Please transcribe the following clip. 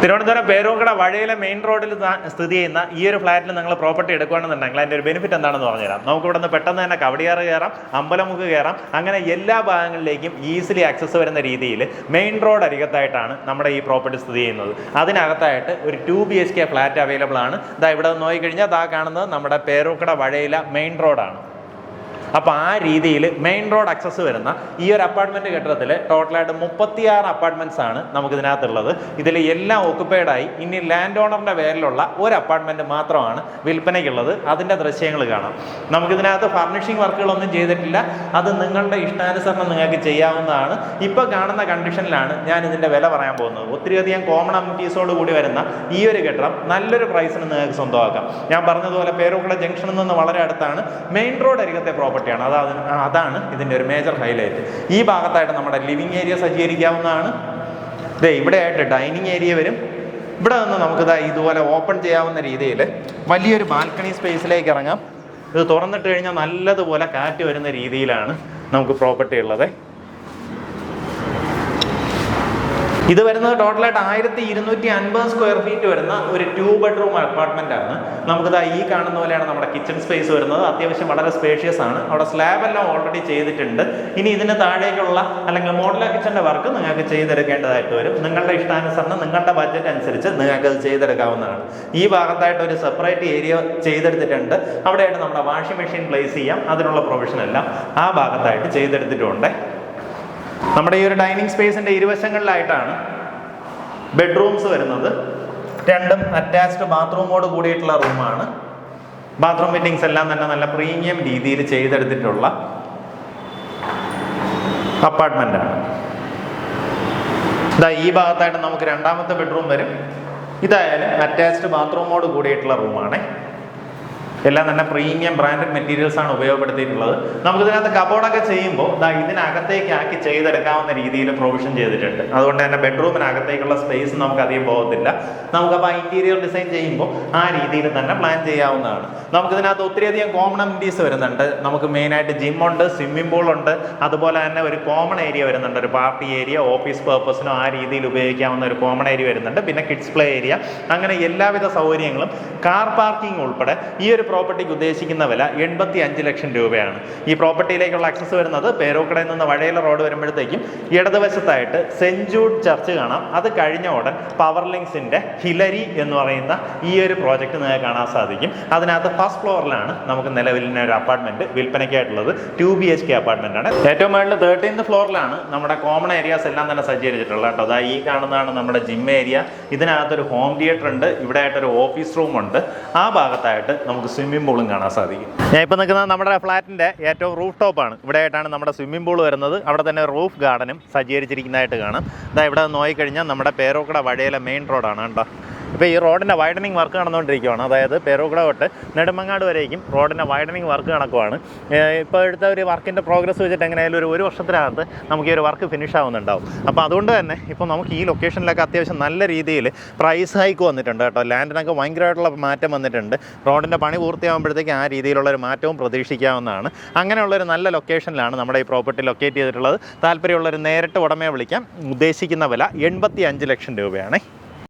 Thiruvananthapuram Peroorkada വഴയിലെ main റോഡിൽ സ്ഥിതി ചെയ്യുന്ന ഈ ഒരു ഫ്ലാറ്റിൽ നിങ്ങൾ പ്രോപ്പർട്ടി എടുക്കുകയാണെന്നുണ്ടെങ്കിൽ അതിന്റെ ഒരു ബെനിഫിറ്റ് എന്താണെന്ന് പറഞ്ഞുതരാം. നമുക്ക് ഇവിടെ നിന്ന് പെട്ടെന്ന് തന്നെ കവടിയാറ് കയറാം അമ്പലമുക്ക് കയറാം അങ്ങനെ എല്ലാ ഭാഗങ്ങളിലേക്കും ഈസിലി ആക്സസ് വരുന്ന രീതിയിൽ മെയിൻ റോഡ് അരികത്തായിട്ടാണ് നമ്മുടെ ഈ പ്രോപ്പർട്ടി സ്ഥിതി ചെയ്യുന്നത്. അതിനകത്തായിട്ട് ഒരു two B H K flat available ആണ്. ഇതാ ഇവിടെ നോക്കിക്കഴിഞ്ഞാൽ ദാ കാണുന്നത് നമ്മുടെ പേരൂക്കട വഴയിലെ മെയിൻ റോഡാണ് അപ്പോൾ ആ രീതിയിൽ മെയിൻ റോഡ് അക്സസ് വരുന്ന ഈ ഒരു അപ്പാർട്ട്മെന്റ് കെട്ടിടത്തിൽ ടോട്ടലായിട്ട് മുപ്പത്തിയാറ് അപ്പാർട്ട്മെന്റ്സ് ആണ് നമുക്ക് ഇതിനകത്തുള്ളത് ഇതിൽ എല്ലാം occupied ആയി. ഇനി ലാൻഡ് ഓണറിന്റെ പേരിലുള്ള ഒരു അപ്പാർട്ട്മെന്റ് മാത്രമാണ് വിൽപ്പനയ്ക്കുള്ളത്. അതിന്റെ ദൃശ്യങ്ങൾ കാണാം. നമുക്കിതിനകത്ത് ഫർണിഷിംഗ് വർക്കുകളൊന്നും ചെയ്തിട്ടില്ല. അത് നിങ്ങളുടെ ഇഷ്ടാനുസരണം നിങ്ങൾക്ക് ചെയ്യാവുന്നതാണ്. ഇപ്പോൾ കാണുന്ന കണ്ടീഷനിലാണ് ഞാൻ ഇതിന്റെ വില പറയാൻ പോകുന്നത്. ഒത്തിരിയധികം കോമൺ അമ്യൂണിറ്റീസോട് കൂടി വരുന്ന ഈ ഒരു കെട്ടിടം നല്ലൊരു പ്രൈസിന് നിങ്ങൾക്ക് സ്വന്തമാക്കാം. ഞാൻ പറഞ്ഞതുപോലെ പേരൂക്കുള്ള ജംഗ്ഷനിൽ നിന്ന് വളരെ അടുത്താണ്. മെയിൻ റോഡ് അരികത്തെ പ്രോപ്പർട്ടിയാണ് അതാണ് അതാണ് ഇതിന്റെ ഒരു മേജർ ഹൈലൈറ്റ് ഈ ഭാഗത്തായിട്ട് നമ്മുടെ ലിവിങ് ഏരിയ സജ്ജീകരിക്കാവുന്നതാണ്. ഇതേ ഇവിടെ ആയിട്ട് ഡൈനിങ് ഏരിയ വരും. ഇവിടെ നിന്ന് നമുക്കിതാ ഇതുപോലെ ഓപ്പൺ ചെയ്യാവുന്ന രീതിയിൽ വലിയൊരു ബാൽക്കണി സ്പേസിലേക്ക് ഇറങ്ങാം. ഇത് തുറന്നിട്ട് കഴിഞ്ഞാൽ നല്ലതുപോലെ കാറ്റ് വരുന്ന രീതിയിലാണ് നമുക്ക് പ്രോപ്പർട്ടി ഉള്ളത്. ഇത് വരുന്നത് ടോട്ടലായിട്ട് ആയിരത്തി ഇരുന്നൂറ്റി അൻപത് സ്ക്വയർ ഫീറ്റ് വരുന്ന ഒരു ടു ബെഡ്റൂം അപ്പാർട്ട്മെന്റ് ആണ്. നമുക്കിത് ഈ കാണുന്ന പോലെയാണ് നമ്മുടെ കിച്ചൺ സ്പേസ് വരുന്നത്. അത്യാവശ്യം വളരെ സ്പേഷ്യസ് ആണ്. അവിടെ സ്ലാബ് എല്ലാം ഓൾറെഡി ചെയ്തിട്ടുണ്ട്. ഇനി ഇതിന് താഴേക്കുള്ള അല്ലെങ്കിൽ മോഡുലാർ കിച്ചന്റെ വർക്ക് നിങ്ങൾക്ക് ചെയ്തെടുക്കേണ്ടതായിട്ട് വരും. നിങ്ങളുടെ ഇഷ്ടാനുസരണം നിങ്ങളുടെ ബഡ്ജറ്റ് അനുസരിച്ച് നിങ്ങൾക്ക് അത് ചെയ്തെടുക്കാവുന്നതാണ്. ഈ ഭാഗത്തായിട്ട് ഒരു സെപ്പറേറ്റ് ഏരിയ ചെയ്തെടുത്തിട്ടുണ്ട്. അവിടെയായിട്ട് നമ്മുടെ വാഷിംഗ് മെഷീൻ പ്ലേസ് ചെയ്യാം. അതിനുള്ള പ്രൊവിഷൻ എല്ലാം ആ ഭാഗത്തായിട്ട് ചെയ്തെടുത്തിട്ടുണ്ട്. നമ്മുടെ ഈ ഒരു ഡൈനിങ് സ്പേസിന്റെ ഇരുവശങ്ങളിലായിട്ടാണ് ബെഡ്റൂംസ് വരുന്നത്. രണ്ടും അറ്റാച്ച്ഡ് ബാത്റൂമോട് കൂടിയിട്ടുള്ള റൂമാണ്. ബാത്റൂം ഫിറ്റിങ്സ് എല്ലാം തന്നെ നല്ല പ്രീമിയം രീതിയിൽ ചെയ്തെടുത്തിട്ടുള്ള അപ്പാർട്ട്മെന്റ് ആണ് ഇതാ ഈ ഭാഗത്തായിട്ട് നമുക്ക് രണ്ടാമത്തെ ബെഡ്റൂം വരും. ഇതായാലും അറ്റാച്ച്ഡ് ബാത്റൂമോട് കൂടിയിട്ടുള്ള റൂമാണ്. എല്ലാം തന്നെ പ്രീമിയം ബ്രാൻഡഡ് മെറ്റീരിയൽസ് ആണ് ഉപയോഗപ്പെടുത്തിയിട്ടുള്ളത്. നമുക്ക് ഇതിനകത്ത് കബോർഡൊക്കെ ചെയ്യുമ്പോൾ ദാ ഇതിനകത്തേക്ക് ആക്കി ചെയ്തെടുക്കാവുന്ന രീതിയിൽ പ്രൊവിഷൻ ചെയ്തിട്ടുണ്ട്. അതുകൊണ്ട് തന്നെ ബെഡ്റൂമിനകത്തേക്കുള്ള സ്പേസ് നമുക്ക് അധികം പോകത്തില്ല. നമുക്കപ്പോൾ ഇന്റീരിയർ ഡിസൈൻ ചെയ്യുമ്പോൾ ആ രീതിയിൽ തന്നെ പ്ലാൻ ചെയ്യാവുന്നതാണ്. നമുക്ക് ഇതിനകത്ത് ഒത്തിരിയധികം കോമൺ അമ്യൂണിറ്റീസ് വരുന്നുണ്ട്. നമുക്ക് മെയിനായിട്ട് ജിമ്മുണ്ട് സ്വിമ്മിംഗ് പൂൾ ഉണ്ട്. അതുപോലെ തന്നെ ഒരു കോമൺ ഏരിയ വരുന്നുണ്ട്. ഒരു പാർട്ടി ഏരിയ ഓഫീസ് പേർപ്പസിനോ ആ രീതിയിൽ ഉപയോഗിക്കാവുന്ന ഒരു കോമൺ ഏരിയ വരുന്നുണ്ട്. പിന്നെ കിഡ്സ് പ്ലേ ഏരിയ അങ്ങനെ എല്ലാവിധ സൗകര്യങ്ങളും കാർ പാർക്കിംഗ് ഉൾപ്പെടെ ഈ ഒരു പ്രോപ്പർട്ടിക്ക് ഉദ്ദേശിക്കുന്ന വില എൺപത്തി അഞ്ച് ലക്ഷം രൂപയാണ്. ഈ പ്രോപ്പർട്ടിയിലേക്കുള്ള ആക്സസ് വരുന്നത് പേരോക്കടയിൽ നിന്ന് വഴയില റോഡ് വരുമ്പോഴത്തേക്കും ഇടതുവശത്തായിട്ട് സെഞ്ചൂഡ് ചർച്ച് കാണാം. അത് കഴിഞ്ഞ ഉടൻ പവർ ലിങ്സിന്റെ ഹിലരി എന്ന് പറയുന്ന ഈ ഒരു പ്രോജക്റ്റ് നിങ്ങൾക്ക് കാണാൻ സാധിക്കും. അതിനകത്ത് ഫസ്റ്റ് ഫ്ലോറിലാണ് നമുക്ക് നിലവിൽ ഒരു apartment വിൽപ്പനയ്ക്കായിട്ടുള്ളത് two B H K apartment ആണ്. ഏറ്റവും മുകളിൽ തേർട്ടീൻത് ഫ്ലോറിലാണ് നമ്മുടെ കോമൺ ഏരിയാസ് എല്ലാം തന്നെ സജ്ജീകരിച്ചിട്ടുള്ളത് കേട്ടോ. അതാ ഈ കാണുന്നതാണ് നമ്മുടെ ജിം ഏരിയ ഇതിനകത്തൊരു ഹോം തിയേറ്റർ ഉണ്ട്. ഇവിടെ ആയിട്ടൊരു ഓഫീസ് റൂം ഉണ്ട്. ആ ഭാഗത്തായിട്ട് നമുക്ക് സ്വിമ്മിംഗ് പൂളും കാണാൻ സാധിക്കും. ഞാൻ ഇപ്പോൾ നിൽക്കുന്നത് നമ്മുടെ ഫ്ലാറ്റിന്റെ ഏറ്റവും റൂഫ് ടോപ്പാണ് ഇവിടെ ആയിട്ടാണ് നമ്മുടെ സ്വിമ്മിംഗ് പൂൾ വരുന്നത്. അവിടെ തന്നെ റൂഫ് ഗാർഡനും സജ്ജീകരിച്ചിരിക്കുന്നതായിട്ട് കാണാം. ഇതാ ഇവിടെ നോക്കിക്കഴിഞ്ഞാൽ നമ്മുടെ പേരോക്കട വഴയിലെ മെയിൻ റോഡാണ് കേട്ടോ. ഇപ്പോൾ ഈ റോഡിന്റെ വൈഡനിങ് വർക്ക് നടന്നുകൊണ്ടിരിക്കുകയാണ് അതായത് പേരോക്കട തൊട്ട് നെടുമങ്ങാട് വരേക്കും റോഡിന്റെ വൈഡനിങ് വർക്ക് നടക്കുവാണ്. ഇപ്പോൾ എടുത്ത ഒരു വർക്കിന്റെ പ്രോഗ്രസ് വെച്ചിട്ട് എങ്ങനെയായാലും ഒരു ഒരു വർഷത്തിനകത്ത് നമുക്ക് ഈ ഒരു വർക്ക് ഫിനിഷ് ആവുന്നുണ്ടാവും. അപ്പോൾ അതുകൊണ്ട് തന്നെ ഇപ്പോൾ നമുക്ക് ഈ ലൊക്കേഷനിലൊക്കെ അത്യാവശ്യം നല്ല രീതിയിൽ പ്രൈസ് ഹൈക്ക് വന്നിട്ടുണ്ട് കേട്ടോ. ലാൻഡിനൊക്കെ ഭയങ്കരമായിട്ടുള്ള മാറ്റം വന്നിട്ടുണ്ട്. റോഡിന്റെ പണി പൂർത്തിയാകുമ്പോഴത്തേക്ക് ആ രീതിയിലുള്ള ഒരു മാറ്റവും പ്രതീക്ഷിക്കാവുന്നതാണ്. അങ്ങനെയുള്ളൊരു നല്ല ലൊക്കേഷനിലാണ് നമ്മുടെ ഈ പ്രോപ്പർട്ടി ലൊക്കേറ്റ് ചെയ്തിട്ടുള്ളത്. താല്പര്യമുള്ളൊരു നേരിട്ട് ഉടമയെ വിളിക്കാം. ഉദ്ദേശിക്കുന്ന വില എൺപത്തി ലക്ഷം രൂപയാണ്.